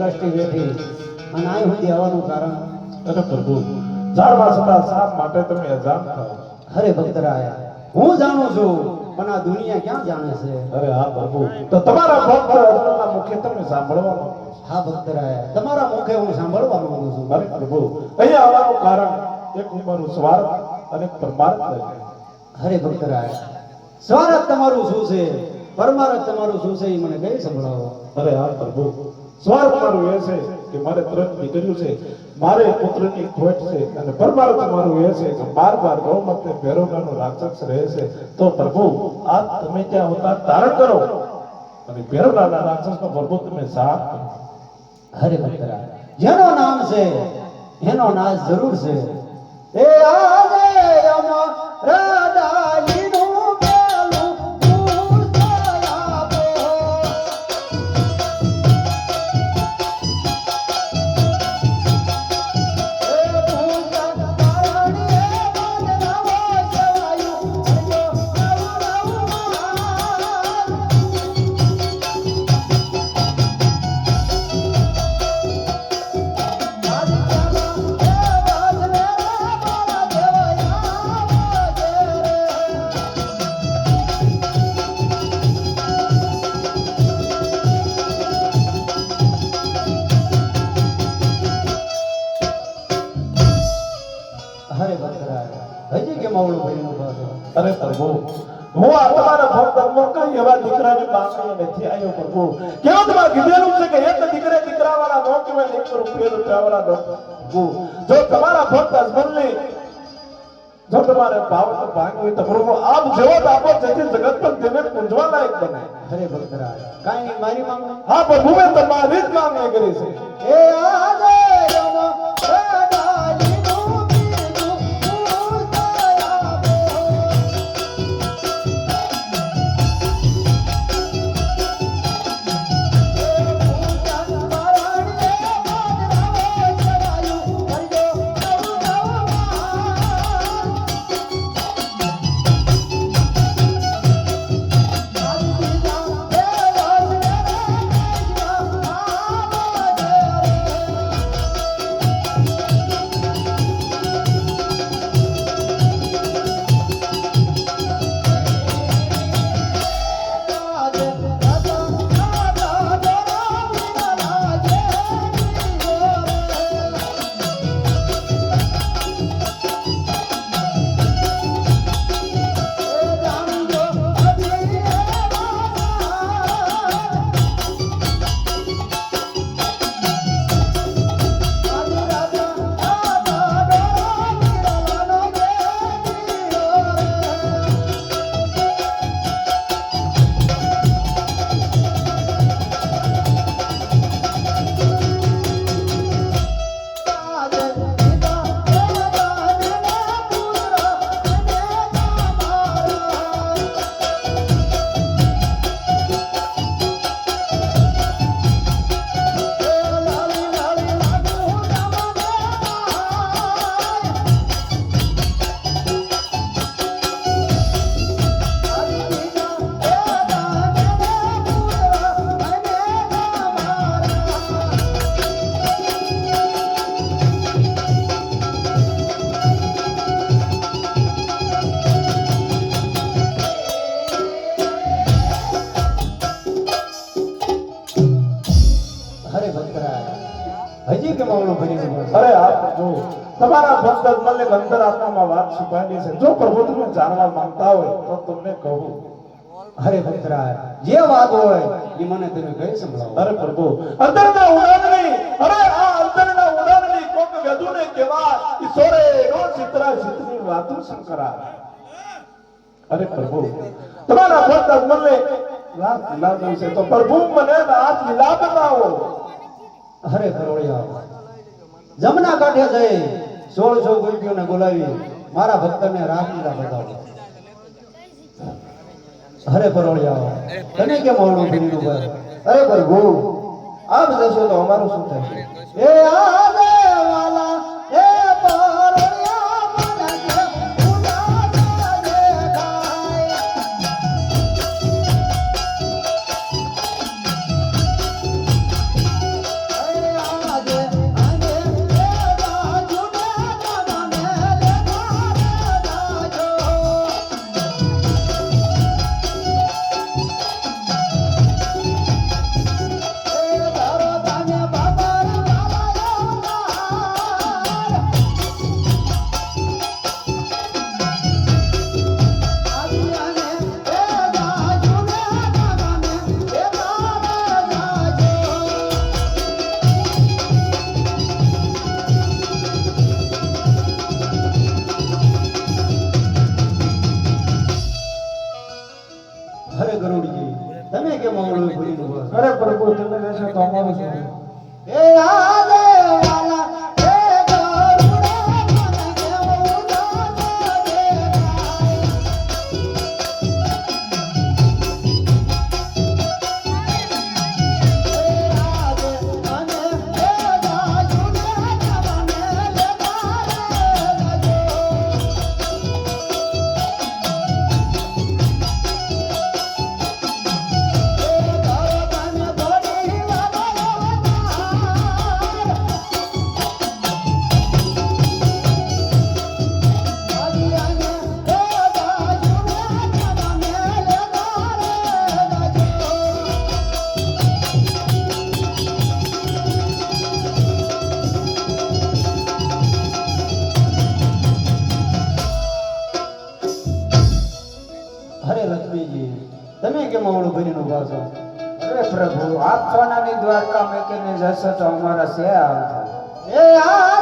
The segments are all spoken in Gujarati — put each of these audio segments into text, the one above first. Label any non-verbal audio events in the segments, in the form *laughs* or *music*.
કષ્ટી વેઠી અને આ સુધી આવવાનું કારણ? અરે પ્રભુ જાણવા છતાં સાપ માટે તમે અજાણ થાઓ હરે ભક્તરાય હું જાણું છું પણ આ દુનિયા ક્યાં જાણે છે? અરે હા પ્રભુ તો તમારા ભક્ત અર્જુનના મુખે તમે સાંભળવાનો હા ભક્તરાય તમારા મુખે હું સાંભળવા માંગુ છું. અરે પ્રભુ અહીંયા આવવાનું કારણ એક ઉંમરનું સ્વાર્થ અને પરમાર્થ હરે ભક્તરાય સ્વાર્થ તમારું શું છે? પરમાર્થ તમારું શું છે એ મને કઈ સંભળાવો. અરે હા પ્રભુ સ્વાર્થ મારું એ છે કે મારે ત્રણ દીકરીઓ છે. મારે પુત્રની ખોટ છે અને પરમાર્થ મારું એ છે કે બાર બાર ગૌમતે ભેરોગાનો રાક્ષસ રહે છે. તો પ્રભુ આ તમે ત્યાં અવતાર ધારણ કરો. અને ભેરોગાના રાક્ષસનો પ્રભુ તમે સાથ કરો. હરે ભક્તરા જેનો નામ છે એનો નાશ જરૂર છે. એ આજે અમરદાયીનું હજી ભર્યું અરે પ્રભુ હું આ તમારા ભક્તમાં કઈ એવા દીકરાની પાસે નથી આવ્યો પ્રભુ. કેવું તમારે કીધેલું છે કે એક દીકરે દીકરા વાળા નો કહેવાય એક રૂપિયા રૂપિયા વાળા નો. પ્રભુ જો તમારા ભક્ત હસબન્ડની જો તમારે ભાવ તો ભાંગ્યો હોય તો પ્રભુ આપ જેવો જ આપો જેથી જગત પણ તેને પૂંજવા લાયક બને હરે ભક્તરાય કાંઈ મારી માંગ હા પ્રભુ મેં તમારી જ માંગણી કરી છે. એ ભક્તરાય હજી કેમ આવડું ભર્યું ઊભા છો? અરે આપ જો તમારા ભક્ત મને અંદર આત્મામાં વાત છુપાયેલી છે. જો પ્રભુ તમે જાણવા માંગતા હોય તો તમને કહું. અરે ભક્તરાય જે વાત હોય એ મને તમે કઈ સંભળાવો? અરે પ્રભુ અંદરના ઉડાનની અરે આ અંદરના ઉડાનની કોક વેદુને કેવા ઈશ્વરે નો ચિત્રા ચિત્રની વાતો શંકરા અરે પ્રભુ તમારા ભક્ત મને રાત લાગી છે. તો પ્રભુ મને રાત લીલા બતાવો હરે કરોળિયા, જમના કાંઠે જઈ સોળસો ગોપીઓને બોલાવી મારા ભક્તને રાસલીલા બતાવો. હરે પરોળિયા તને કેમ આવડું ભીનું ભાઈ? અરે પ્રભુ આપ જશો તો અમારું શું થશે એ આદે ગરુડજી. તમે કેમ અવળો ભૂલી અરે પ્રભુ તમે રહેશો તો અમારું એ આ છો અરે પ્રભુ આપ સોનાની દ્વારકા મેકીને જશો તો અમારા શે આવતા. એ આગે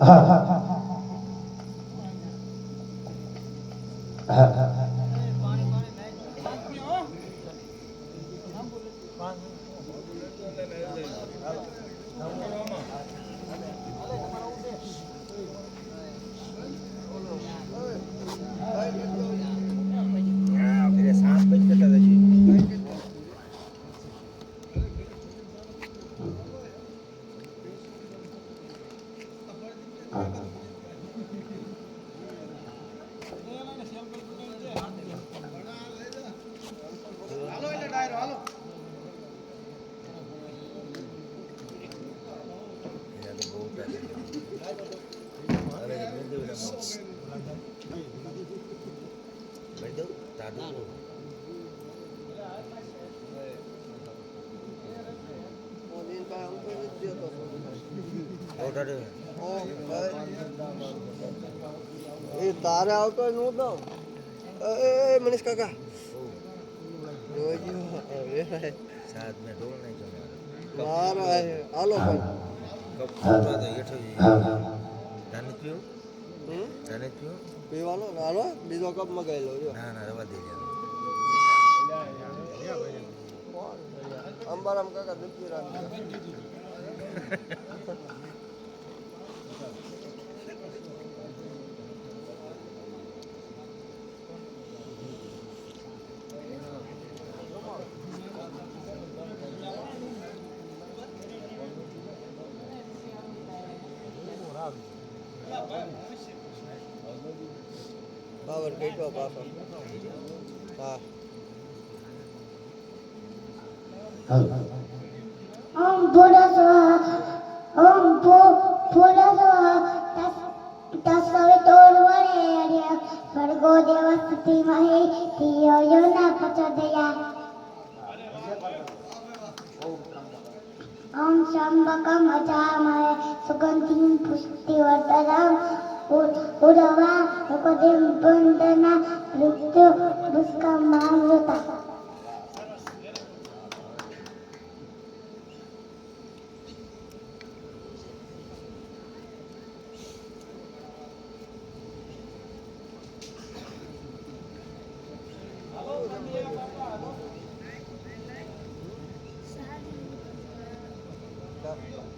Ha *laughs* ha. એ તારે આવતો હું તો એ મનીષ કાકા જોજો હવે મારો આ હાલો પણ? પીવાનો ને હાલો બીજો કપ મગાવી લો જો અંબારામ કાકા દુખી રામ પાવર કેટલો પાછો. હા. ઓમ ભોળા સ્વાહા ઓમ ભો ભોળા સ્વાહા તસ્સવે તોરવણે અર્ય સ્વર્ગો દેવસ્તિ મહે ધિયો યો ન પ્રચોદયા ઓમ શંબકમ અજામહે સુગંધિમ પુષ્ટિવર્ધનમ उडवा नकोदिम बंधना मृत्यू उसका मान होता Yeah.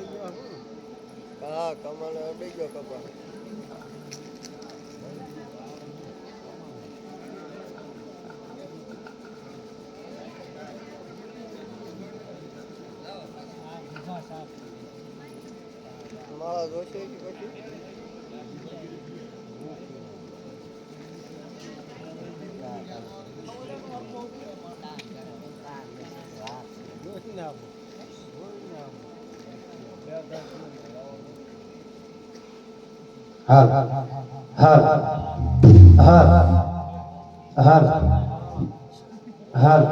કાઢી દઈ હા કમાને અડી ગયો કપા માળા જોશે કે પછી હાલ હાલ હાલ હાલ હાલ